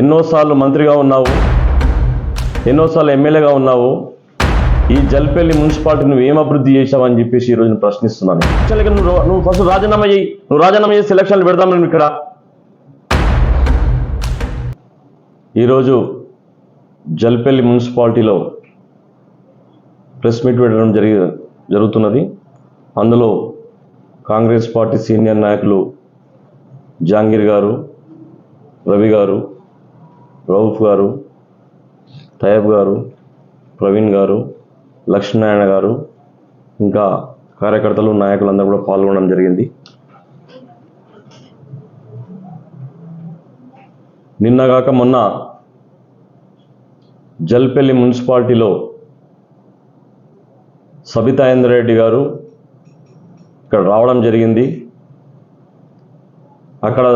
ఎన్నోసార్లు మంత్రిగా ఉన్నావు ఎన్నోసార్లు ఎమ్మెల్యేగా ఉన్నావు. ఈ జల్పల్లి మున్సిపాలిటీ నువ్వు ఏం అభివృద్ధి చేశావని చెప్పేసి ఈ రోజు ప్రశ్నిస్తున్నాను నువ్వు నువ్వు ఫస్ట్ రాజీనామా చేయి నువ్వు రాజీనామా చేసి ఎలక్షన్లు పెడదాం నేను ఇక్కడ. ఈరోజు జల్పల్లి మున్సిపాలిటీలో ప్రెస్ మీట్ పెట్టడం జరిగి జరుగుతున్నది. అందులో కాంగ్రెస్ పార్టీ సీనియర్ నాయకులు జాంగీర్ గారు రవి గారు రౌఫ్ గారు తయబ్ గారు ప్రవీణ్ గారు లక్ష్మీనారాయణ గారు ఇంకా కార్యకర్తలు నాయకులందరూ కూడా పాల్గొనడం జరిగింది. నిన్నగాక మొన్న జల్పల్లి మున్సిపాలిటీలో సబితాయేంద్ర రెడ్డి గారు ఇక్కడ రావడం జరిగింది. అక్కడ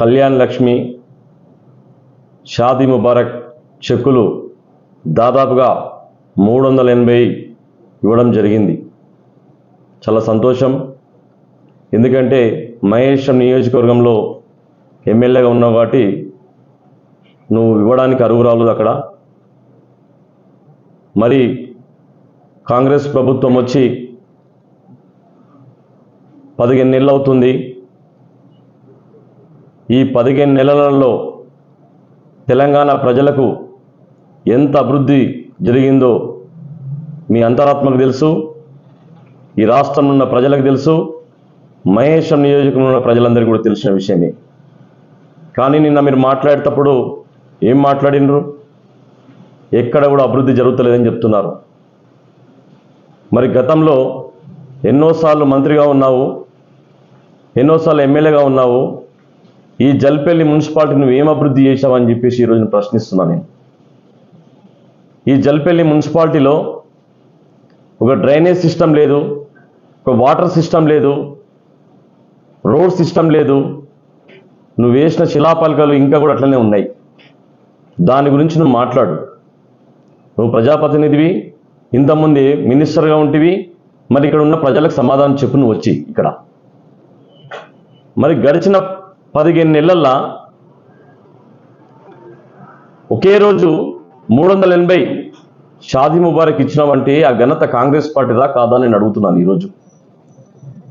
కళ్యాణ్ లక్ష్మి షాదీ ముబారక్ చెక్కులు దాదాపుగా మూడు వందల ఎనభై ఇవ్వడం జరిగింది. చాలా సంతోషం. ఎందుకంటే మహేశ్వరం నియోజకవర్గంలో ఎమ్మెల్యేగా ఉన్నావు కాబట్టి నువ్వు ఇవ్వడానికి అరుగురాలు అక్కడ. మరి కాంగ్రెస్ ప్రభుత్వం వచ్చి పదిహేను నెలలు అవుతుంది. ఈ పదిహేను నెలలలో తెలంగాణ ప్రజలకు ఎంత అభివృద్ధి జరిగిందో మీ అంతరాత్మకు తెలుసు ఈ రాష్ట్రంలో ఉన్న ప్రజలకు తెలుసు మహేశ్వరం నియోజకవర్గంలో ఉన్న ప్రజలందరికీ కూడా తెలిసిన విషయమే. కానీ నిన్న మీరు మాట్లాడేటప్పుడు ఏం మాట్లాడినరు? ఎక్కడ కూడా అభివృద్ధి జరుగుతలేదని చెప్తున్నారు. మరి గతంలో ఎన్నోసార్లు మంత్రిగా ఉన్నావు ఎన్నోసార్లు ఎమ్మెల్యేగా ఉన్నావు ఈ జల్పల్లి మున్సిపాలిటీ నువ్వు ఏం అభివృద్ధి చేశావని చెప్పేసి ఈరోజు నేను ప్రశ్నిస్తున్నాను నేను. ఈ జల్పల్లి మున్సిపాలిటీలో ఒక డ్రైనేజ్ సిస్టమ్ లేదు ఒక వాటర్ సిస్టమ్ లేదు రోడ్ సిస్టమ్ లేదు నువ్వు వేసిన శిలాపలకలు ఇంకా కూడా అట్లనే ఉన్నాయి. దాని గురించి నువ్వు మాట్లాడు. నువ్వు ప్రజాప్రతినిధివి ఇంతకుముందు మినిస్టర్గా ఉంటివి మరి ఇక్కడ ఉన్న ప్రజలకు సమాధానం చెప్పు నువ్వు వచ్చి ఇక్కడ. మరి గడిచిన పదిహేను నెలల్లో ఒకే రోజు మూడు వందల ఎనభై షాదీ ముబారక్ ఇచ్చినావంటే ఆ ఘనత కాంగ్రెస్ పార్టీదా కాదా నేను అడుగుతున్నాను ఈరోజు.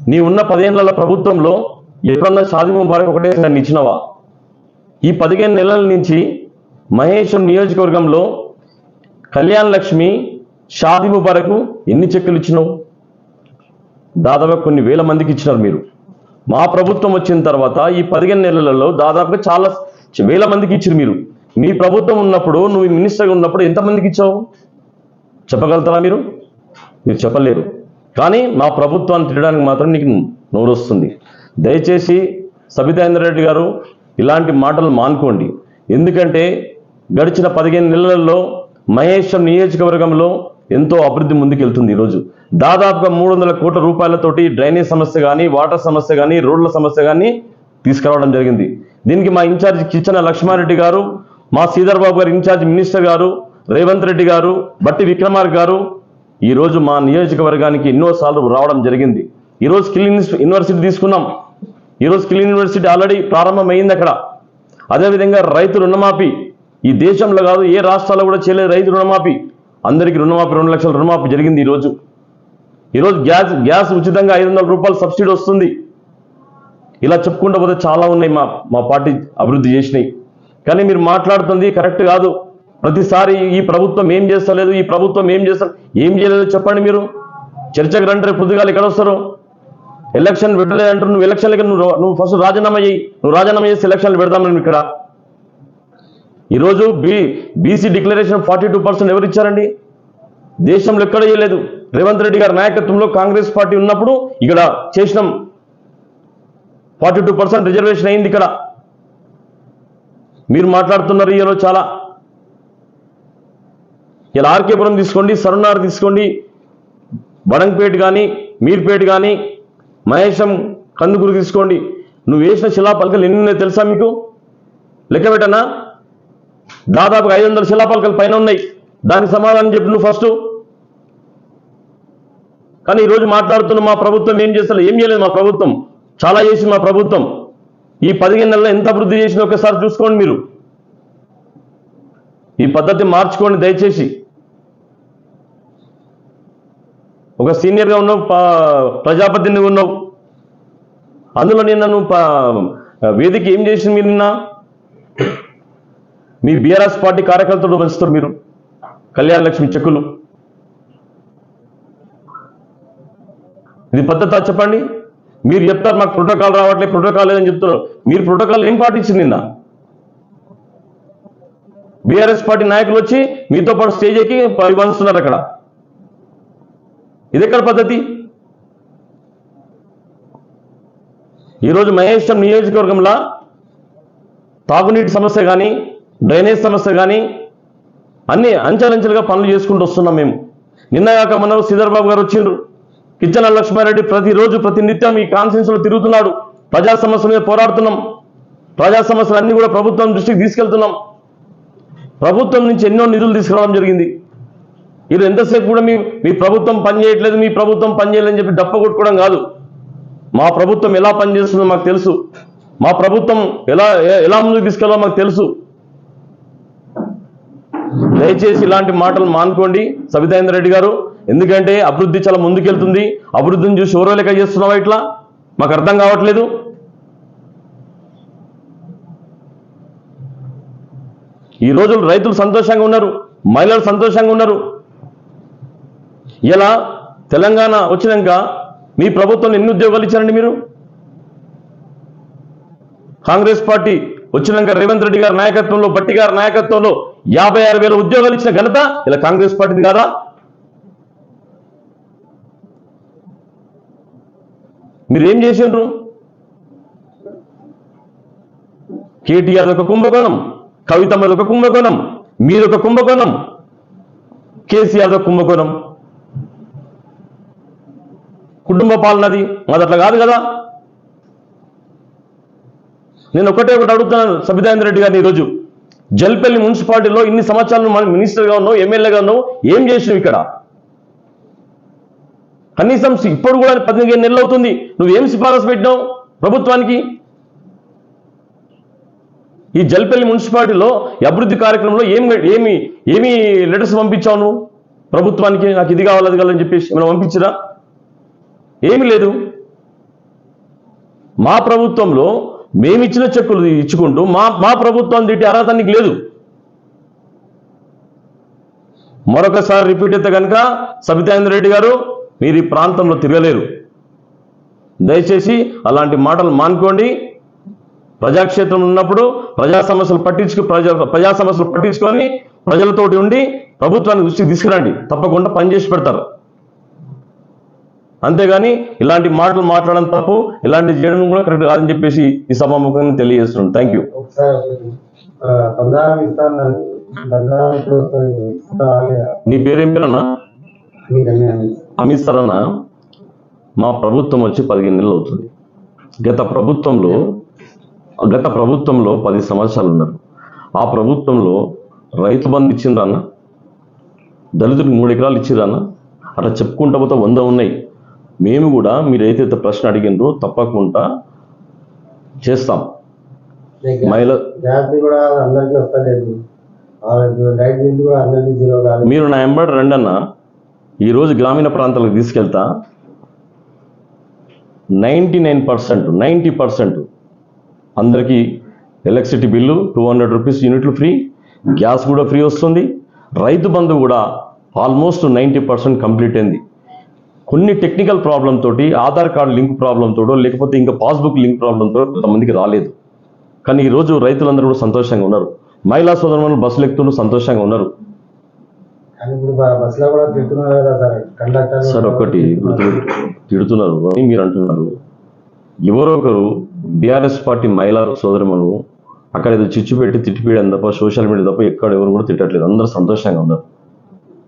నీ ఉన్న పదిహేనుల ప్రభుత్వంలో ఎప్పుడన్నా షాదీ ముబారక్ ఒకటే నన్ను ఇచ్చినావా? ఈ పదిహేను నెలల నుంచి మహేశ్వరం నియోజకవర్గంలో కళ్యాణ్ లక్ష్మి షాదీ ముబారకు ఎన్ని చెక్కులు ఇచ్చినావు? దాదాపు కొన్ని వేల మందికి ఇచ్చినారు మీరు. మా ప్రభుత్వం వచ్చిన తర్వాత ఈ పదిహేను నెలలలో దాదాపుగా చాలా వేల మందికి ఇచ్చారు మీరు. మీ ప్రభుత్వం ఉన్నప్పుడు నువ్వు మినిస్టర్గా ఉన్నప్పుడు ఎంతమందికి ఇచ్చావు? చెప్పగలుగుతారా మీరు? మీరు చెప్పలేరు. కానీ మా ప్రభుత్వాన్ని తినడానికి మాత్రం నీకు నోరు వస్తుంది. దయచేసి సబితాంద్ర రెడ్డి గారు ఇలాంటి మాటలు మానుకోండి. ఎందుకంటే గడిచిన పదిహేను నెలలలో మహేశ్వరం నియోజకవర్గంలో ఎంతో అభివృద్ధి ముందుకెళ్తుంది ఈరోజు. దాదాపుగా మూడు వందల కోట్ల రూపాయలతోటి డ్రైనేజ్ సమస్య కానీ వాటర్ సమస్య కానీ రోడ్ల సమస్య కానీ తీసుకురావడం జరిగింది. దీనికి మా ఇన్ఛార్జ్ కిచ్చన లక్ష్మారెడ్డి గారు మా శ్రీధర్ బాబు గారు ఇన్ఛార్జ్ మినిస్టర్ గారు రేవంత్ రెడ్డి గారు బట్టి విక్రమార్ గారు ఈరోజు మా నియోజకవర్గానికి ఎన్నోసార్లు రావడం జరిగింది. ఈరోజు స్కిల్ యూనివర్సిటీ తీసుకున్నాం. ఈరోజు స్కిల్ యూనివర్సిటీ ఆల్రెడీ ప్రారంభమైంది అక్కడ. అదేవిధంగా రైతు రుణమాఫీ. ఈ దేశంలో కాదు ఏ రాష్ట్రాల్లో కూడా చేయలేదు రైతు రుణమాఫీ. అందరికీ రుణమాఫీ రెండు లక్షల రుణమాఫీ జరిగింది ఈరోజు ఈరోజు గ్యాస్ గ్యాస్ ఉచితంగా ఐదు వందల రూపాయలు సబ్సిడీ వస్తుంది. ఇలా చెప్పుకుంటూ పోతే చాలా ఉన్నాయి మా మా పార్టీ అభివృద్ధి చేసినాయి కానీ మీరు మాట్లాడుతుంది కరెక్ట్ కాదు. ప్రతిసారి ఈ ప్రభుత్వం ఏం చేస్తలేదు ఈ ప్రభుత్వం ఏం చేస్తారు ఏం చేయలేదు చెప్పండి మీరు. చర్చకు రండి రేపు పొద్దుగాలు ఎక్కడ వస్తారు? ఎలక్షన్ పెట్టలేదు అంటారు నువ్వు ఎలక్షన్లకి నువ్వు నువ్వు ఫస్ట్ రాజీనామా చేయి నువ్వు రాజీనామా చేసి ఎలక్షన్లు పెడదాం ఇక్కడ. ఈరోజు B BC declaration forty two percent ఎవరు ఇచ్చారండి దేశంలో ఎక్కడ చేయలేదు. రేవంత్ రెడ్డి గారి నాయకత్వంలో కాంగ్రెస్ పార్టీ ఉన్నప్పుడు ఇక్కడ చేసినాం. ఫార్టీ టూ పర్సెంట్ రిజర్వేషన్ అయింది ఇక్కడ. మీరు మాట్లాడుతున్నారు ఈరోజు చాలా. ఇలా ఆర్కేపురం తీసుకోండి సరునార్ తీసుకోండి బడంగపేట కానీ మీర్పేట కానీ మహేశం కందుకూరు తీసుకోండి. నువ్వు వేసిన శిలాపలకలు ఎన్ని తెలుసా మీకు? లెక్క పెట్టనా? దాదాపుగా ఐదు వందల శిలాపలకలు పైన ఉన్నాయి. దానికి సమాధానం చెప్పి నువ్వు ఫస్ట్. కానీ ఈరోజు మాట్లాడుతున్న మా ప్రభుత్వం ఏం చేస్తారు ఏం చేయలేదు మా ప్రభుత్వం. చాలా చేసింది మా ప్రభుత్వం. ఈ పదిహేను నెలల్లో ఎంత అభివృద్ధి చేసిందో ఒకసారి చూసుకోండి మీరు. ఈ పద్ధతి మార్చుకోండి దయచేసి. ఒక సీనియర్గా ఉన్నావు ప్రజాపతిని ఉన్నావు. అందులో నిన్న నన్ను వేదిక ఏం చేసింది మీరు నిన్న? మీ బీఆర్ఎస్ పార్టీ కార్యకర్తలు పంచుతారు మీరు. కళ్యాణ లక్ష్మి చెక్కులు. ఇది పద్ధత చెప్పండి. మీరు చెప్తారు మాకు ప్రోటోకాల్ రావట్లేదు ప్రోటోకాల్ లేదని చెప్తున్నారు మీరు ప్రోటోకాల్ ఏం పాటించింది నిన్న? బీఆర్ఎస్ పార్టీ నాయకులు వచ్చి మీతో పాటు స్టేజ్ ఎక్కి పరిపాలిస్తున్నారు అక్కడ. ఇది ఎక్కడ పద్ధతి? ఈరోజు మహేశ్వరం నియోజకవర్గంలో తాగునీటి సమస్య కానీ డ్రైనేజ్ సమస్య కానీ అన్ని అంచెలంచెలుగా పనులు చేసుకుంటూ వస్తున్నాం మేము. నిన్నగాక మన శ్రీధర్ బాబు గారు వచ్చిండ్రు. కిచ్చన లక్ష్మారెడ్డి ప్రతిరోజు ప్రతి నిత్యం ఈ కాన్ఫరెన్స్లో తిరుగుతున్నాడు. ప్రజా సమస్యల మీద పోరాడుతున్నాం. ప్రజా సమస్యలు అన్నీ కూడా ప్రభుత్వం దృష్టికి తీసుకెళ్తున్నాం. ప్రభుత్వం నుంచి ఎన్నో నిధులు తీసుకురావడం జరిగింది. ఇది ఎంతసేపు కూడా మీ మీ ప్రభుత్వం పనిచేయట్లేదు మీ ప్రభుత్వం పనిచేయలేదని చెప్పి డప్ప కొట్టుకోవడం కాదు. మా ప్రభుత్వం ఎలా పనిచేస్తుందో మాకు తెలుసు. మా ప్రభుత్వం ఎలా ఎలా ముందుకు తీసుకెళ్ళాలో మాకు తెలుసు. దయచేసి ఇలాంటి మాటలు మానుకోండి. సబితాయింద్ర రెడ్డి గారు ఎందుకంటే అభివృద్ధి చాలా ముందుకెళ్తుంది. అభివృద్ధిని చూసి ఎవరో లెక్క చేస్తున్నావా ఇట్లా? మాకు అర్థం కావట్లేదు. ఈ రోజు రైతులు సంతోషంగా ఉన్నారు మహిళలు సంతోషంగా ఉన్నారు. ఇలా తెలంగాణ వచ్చినాక మీ ప్రభుత్వం ఎన్ని ఉద్యోగాలు ఇచ్చారండి మీరు? కాంగ్రెస్ పార్టీ వచ్చినాక రేవంత్ రెడ్డి గారి నాయకత్వంలో భట్టి గారి నాయకత్వంలో యాభై ఆరు వేల ఉద్యోగాలు ఇచ్చిన ఘనత ఇలా కాంగ్రెస్ పార్టీది కాదా? మీరు ఏం చేసిండ్రు? కేటీఆర్ ఒక కుంభకోణం కవితమ్మది ఒక కుంభకోణం మీరొక కుంభకోణం కేసీఆర్ ఒక కుంభకోణం. కుటుంబ పాలనది మాది అట్లా కాదు కదా? నేను ఒకటే ఒకటి అడుగుతున్నాను సబితాయింద్ర రెడ్డి గారిని ఈరోజు. జల్పల్లి మున్సిపాలిటీలో ఇన్ని సంవత్సరాలు మనం మినిస్టర్గా ఉన్నావు ఎమ్మెల్యేగా ఉన్నావు ఏం చేసినావు ఇక్కడ? కనీసం ఇప్పుడు కూడా పదిహేను నెలలు అవుతుంది. నువ్వేం సిఫారసు పెట్టినావు ప్రభుత్వానికి? ఈ జల్పల్లి మున్సిపాలిటీలో అభివృద్ధి కార్యక్రమంలో ఏం ఏమి ఏమి లెటర్స్ పంపించావు నువ్వు? ప్రభుత్వానికి నాకు ఇది కావాలి అది కావాలని చెప్పేసి మనం పంపించరా? ఏమీ లేదు. మా ప్రభుత్వంలో మేమిచ్చిన చెక్కులు ఇచ్చుకుంటూ మా మా ప్రభుత్వం తిట్టి అర్హత నీకు లేదు. మరొకసారి రిపీట్ అయితే కనుక సబితాయింద్ర రెడ్డి గారు మీరు ఈ ప్రాంతంలో తిరగలేరు. దయచేసి అలాంటి మాటలు మానుకోండి. ప్రజాక్షేత్రం ఉన్నప్పుడు ప్రజా సమస్యలు పట్టించుకు ప్రజా ప్రజా సమస్యలు పట్టించుకొని ప్రజలతోటి ఉండి ప్రభుత్వాన్ని దృష్టికి తీసుకురండి. తప్పకుండా పనిచేసి పెడతారు. అంతేగాని ఇలాంటి మాటలు మాట్లాడడం తప్పు ఇలాంటి చేయడం కూడా కరెక్ట్ కాదని చెప్పేసి ఈ సభాముఖంగా తెలియజేస్తున్నాను. థ్యాంక్ యూ నీ పేరేం పేరన్నా అమిత్ సార్ అన్న. మా ప్రభుత్వం వచ్చి పదిహేను నెలలు అవుతుంది. గత ప్రభుత్వంలో గత ప్రభుత్వంలో పది సంవత్సరాలు ఉన్నారు. ఆ ప్రభుత్వంలో రైతు బంధు ఇచ్చిండ్రా అన్న. దళితుడికి మూడు ఎకరాలు ఇచ్చిర్రా అన్న. అట్లా చెప్పుకుంటా పోతే వంద ఉన్నాయి. మేము కూడా మీరు ఏదైతే ప్రశ్న అడిగినరో తప్పకుండా చేస్తాం. మహిళ మీరు నా ఎంబడి రండి అన్న. ఈరోజు గ్రామీణ ప్రాంతాలకు తీసుకెళ్తా. Ninety nine percent ninety percent అందరికీ electricity bill two hundred rupees యూనిట్లు ఫ్రీ గ్యాస్ కూడా ఫ్రీ వస్తుంది. రైతు బంధు కూడా ఆల్మోస్ట్ నైంటీ పర్సెంట్ కంప్లీట్ అయింది. కొన్ని టెక్నికల్ ప్రాబ్లం తోటి ఆధార్ కార్డు లింక్ ప్రాబ్లం తోటో లేకపోతే ఇంకా పాస్బుక్ లింక్ ప్రాబ్లంతో కొంతమందికి రాలేదు. కానీ ఈరోజు రైతులందరూ కూడా సంతోషంగా ఉన్నారు. మహిళా సోదరులు బస్సులు ఎక్కుతూ సంతోషంగా ఉన్నారు. సార్ ఒకటి తిడుతున్నారు అని మీరు అంటున్నారు? ఎవరో ఒకరు బీఆర్ఎస్ పార్టీ మహిళా సోదరిమను అక్కడ ఏదో చిచ్చు పెట్టి తిట్టిపేయడం తప్ప సోషల్ మీడియా తప్ప ఎక్కడ ఎవరు కూడా తిట్టట్లేదు. అందరూ సంతోషంగా ఉన్నారు.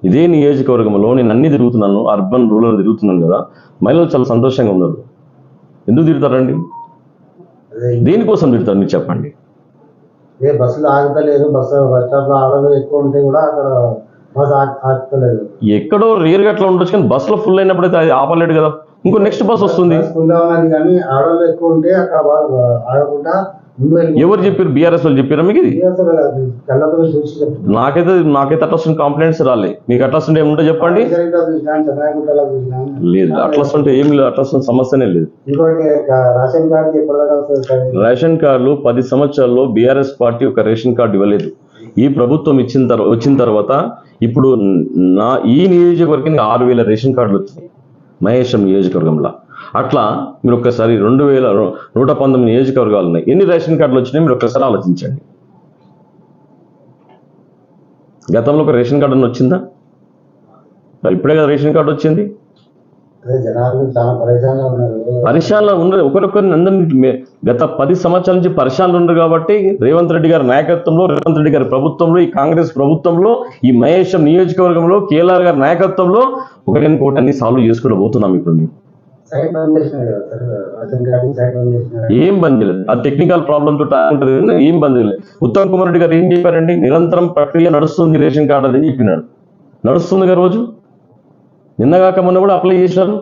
ఇదే నియోజకవర్గంలో నేను అన్ని తిరుగుతున్నాను అర్బన్ రూరల్ తిరుగుతున్నాను కదా మహిళలు చాలా సంతోషంగా ఉన్నారు. ఎందుకు అదే. దేనికోసం తిడతారు మీరు చెప్పండి. ఏ బస్సులు ఆగుతలేదు బస్సు బస్ ఆడలు ఎక్కువ ఉంటే కూడా అక్కడ ఎక్కడో రేర్ అట్లా ఉండొచ్చు కానీ బస్సులో ఫుల్ అయినప్పుడు అయితే అది ఆపలేడు కదా. ఇంకో నెక్స్ట్ బస్ వస్తుంది. ఉన్నది కానీ ఆడవాళ్ళు ఎక్కువ ఉంటే అక్కడ ఆగకుండా వెళ్ళి ఎవరు చెప్పారు బీఆర్ఎస్ వాళ్ళు చెప్పారా మీకు ఇది? నాకైతే నాకైతే అట్లా కంప్లైంట్స్ రాలే. మీకు అట్లా వస్తుంటే ఏముంటే చెప్పండి. లేదు అట్లా వస్తుంటే ఏమి లేదు అట్లా వస్తున్న సమస్యనే లేదు. రేషన్ కార్డులు పది సంవత్సరాల్లో బీఆర్ఎస్ పార్టీ ఒక రేషన్ కార్డు ఇవ్వలేదు. ఈ ప్రభుత్వం ఇచ్చిన తర్వాత వచ్చిన తర్వాత ఇప్పుడు నా ఈ నియోజకవర్గానికి ఆరు వేల రేషన్ కార్డులు వచ్చినాయి మహేశం నియోజకవర్గంలో. అట్లా మీరు ఒక్కసారి రెండు వేల నూట పంతొమ్మిది నియోజకవర్గాలు ఉన్నాయి. ఎన్ని రేషన్ కార్డులు వచ్చినాయి మీరు ఒక్కసారి ఆలోచించండి. గతంలో ఒక రేషన్ కార్డు అని వచ్చిందా? ఇప్పుడే కదా రేషన్ కార్డు వచ్చింది. పరిశాలలో ఉన్నారు. ఒకరొకరిని అందరినీ గత పది సంవత్సరాల నుంచి పరిశాలలో ఉన్నారు కాబట్టి రేవంత్ రెడ్డి గారి నాయకత్వంలో రేవంత్ రెడ్డి గారి ప్రభుత్వంలో ఈ కాంగ్రెస్ ప్రభుత్వంలో ఈ మహేశం నియోజకవర్గంలో కేఎల్ఆర్ గారి నాయకత్వంలో ఒకరిని ఒకటి సాల్వ్ చేసుకుంటూ పోతున్నాం ఇప్పుడు మేము. ఏం బంద్ చేయలేదు. ఆ టెక్నికల్ ప్రాబ్లమ్ తోటి ఉంటుంది ఏం బంద్ చేయలేదు. ఉత్తమ్ కుమార్ రెడ్డి గారు ఏం చెప్పారండి నిరంతరం ప్రక్రియ నడుస్తుంది రేషన్ కార్డు అని చెప్పినాడు. నడుస్తుంది కదా రోజు? నిన్నగాక మొన్న కూడా అప్లై చేసినారు.